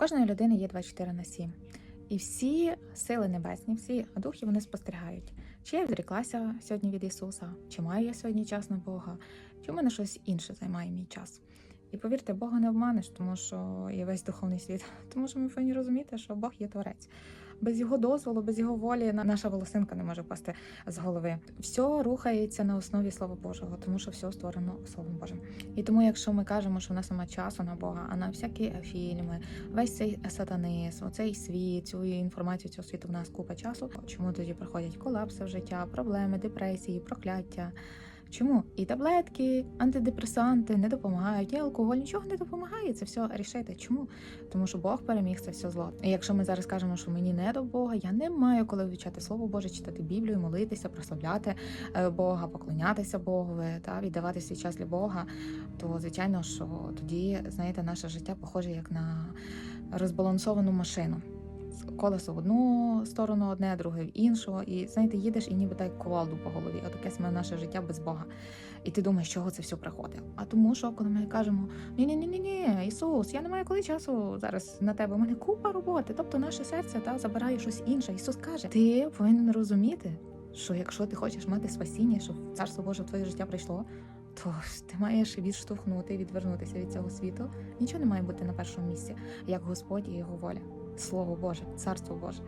кожної людини є 24 на 7. І всі сили небесні, всі духи вони спостерігають, чи я відріклася сьогодні від Ісуса, чи маю я сьогодні час на Бога, чи в мене щось інше займає мій час. І повірте, Бога не обманеш, тому що є весь духовний світ. Тому що ми повинні розуміти, що Бог є творець. Без його дозволу, без його волі на- наша волосинка не може впасти з голови. Все рухається на основі Слова Божого, тому що все створено Словом Божим. І тому, якщо ми кажемо, що в нас немає часу на Бога, а на всякі фільми, весь цей сатанизм, цей світ, цю інформацію цього світу в нас купа часу. Чому тоді приходять колапси в життя, проблеми, депресії, прокляття? Чому і таблетки, антидепресанти не допомагають, і алкоголь нічого не допомагає це все рішити. Чому? Тому що Бог переміг це все зло. І якщо ми зараз кажемо, що мені не до Бога, я не маю коли вивчати Слово Боже, читати Біблію, молитися, прославляти е, Бога, поклонятися Богові та віддавати свій час для Бога, то звичайно, що тоді знаєте, наше життя похоже як на розбалансовану машину. Колесо в одну сторону, одне, друге в іншу. І знаєте, їдеш і ніби так ковалду по голові. Отаке саме наше життя без Бога. І ти думаєш, чого це все приходить. А тому, що коли ми кажемо ні ні ні ні ні Ісус, я не маю коли часу зараз на тебе. У мене купа роботи. Тобто наше серце та забирає щось інше. Ісус каже: ти повинен розуміти, що якщо ти хочеш мати спасіння, щоб царство Боже в твоє життя прийшло. То ти маєш відштовхнути, відвернутися від цього світу. Нічого не має бути на першому місці, як Господь і його воля. Слово Боже, Царство Боже.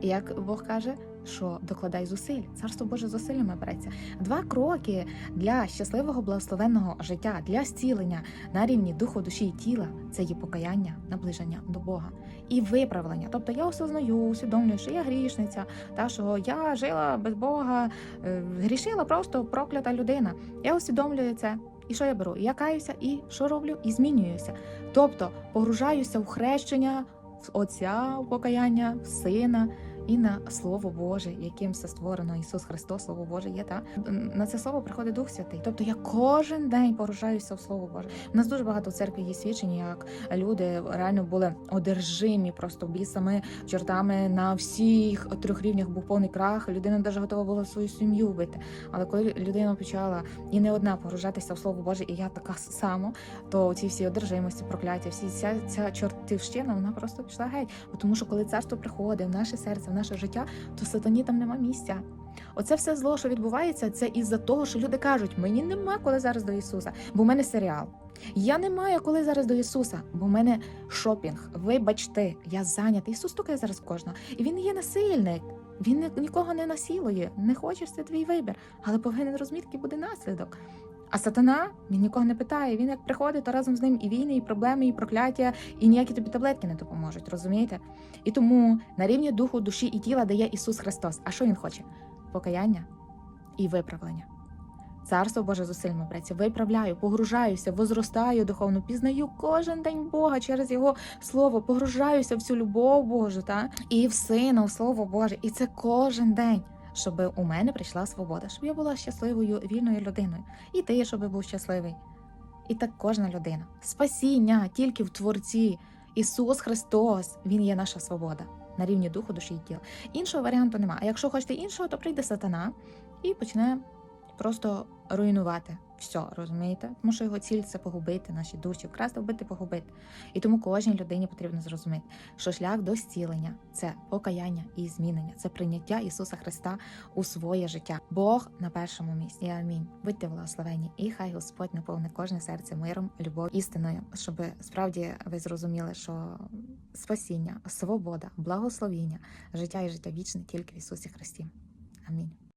І як Бог каже, що докладай зусиль, царство Боже зусиллями береться. Два кроки для щасливого благословенного життя, для зцілення на рівні духу, душі і тіла це є покаяння, наближення до Бога і виправлення. Тобто я осознаю, усвідомлюю, що я грішниця, та що я жила без Бога, е, грішила просто проклята людина. Я усвідомлюю це. І що я беру? Я каюся, і що роблю? І змінююся. Тобто погружаюся в хрещення в Отця покаяння, в Сина і на Слово Боже, яким все створено Ісус Христос, Слово Боже є. Та на це слово приходить Дух Святий. Тобто я кожен день погружаюся в Слово Боже. У нас дуже багато в церкві є свідчень, як люди реально були одержимі просто бісами, чортами на всіх трьох рівнях був повний крах. Людина навіть готова була свою сім'ю вбити. Але коли людина почала і не одна погружатися в Слово Боже, і я така само, то ці всі одержимості, прокляття, всі ця, ця чортівщина, вона просто пішла геть. Тому що коли царство приходить в наше серце, в наше життя, то сатані там нема місця. Оце все зло, що відбувається, це із-за того, що люди кажуть, мені нема коли зараз до Ісуса, бо в мене серіал. Я не маю коли зараз до Ісуса, бо в мене шопінг. Вибачте, я зайнятий. Ісус стукає зараз кожного. І він є насильник. Він нікого не насілує. Не хочеш, це твій вибір, але повинен розмітки буде наслідок. А сатана він нікого не питає. Він як приходить, то разом з ним і війни, і проблеми, і прокляття, і ніякі тобі таблетки не допоможуть. Розумієте? І тому на рівні духу, душі і тіла дає Ісус Христос. А що він хоче? Покаяння і виправлення. Царство Боже зусильно бреться, виправляю, погружаюся, возростаю духовно, пізнаю кожен день Бога через Його слово, погружаюся в цю любов Божу, та і в Сина, в Слово Боже. І це кожен день, щоб у мене прийшла свобода, щоб я була щасливою, вільною людиною. І ти, щоб був щасливий. І так кожна людина. Спасіння тільки в Творці. Ісус Христос, Він є наша свобода на рівні духу, душі і тіла. Іншого варіанту немає. А якщо хочете іншого, то прийде сатана і почне просто руйнувати все, розумієте? Тому що його ціль це погубити наші душі, вкрасти, вбити, погубити. І тому кожній людині потрібно зрозуміти, що шлях до зцілення це покаяння і змінення, це прийняття Ісуса Христа у своє життя. Бог на першому місці. Амінь. Будьте благословені, і хай Господь наповне кожне серце миром, любов'ю, істиною, щоб справді ви зрозуміли, що спасіння, свобода, благословіння, життя і життя вічне тільки в Ісусі Христі. Амінь.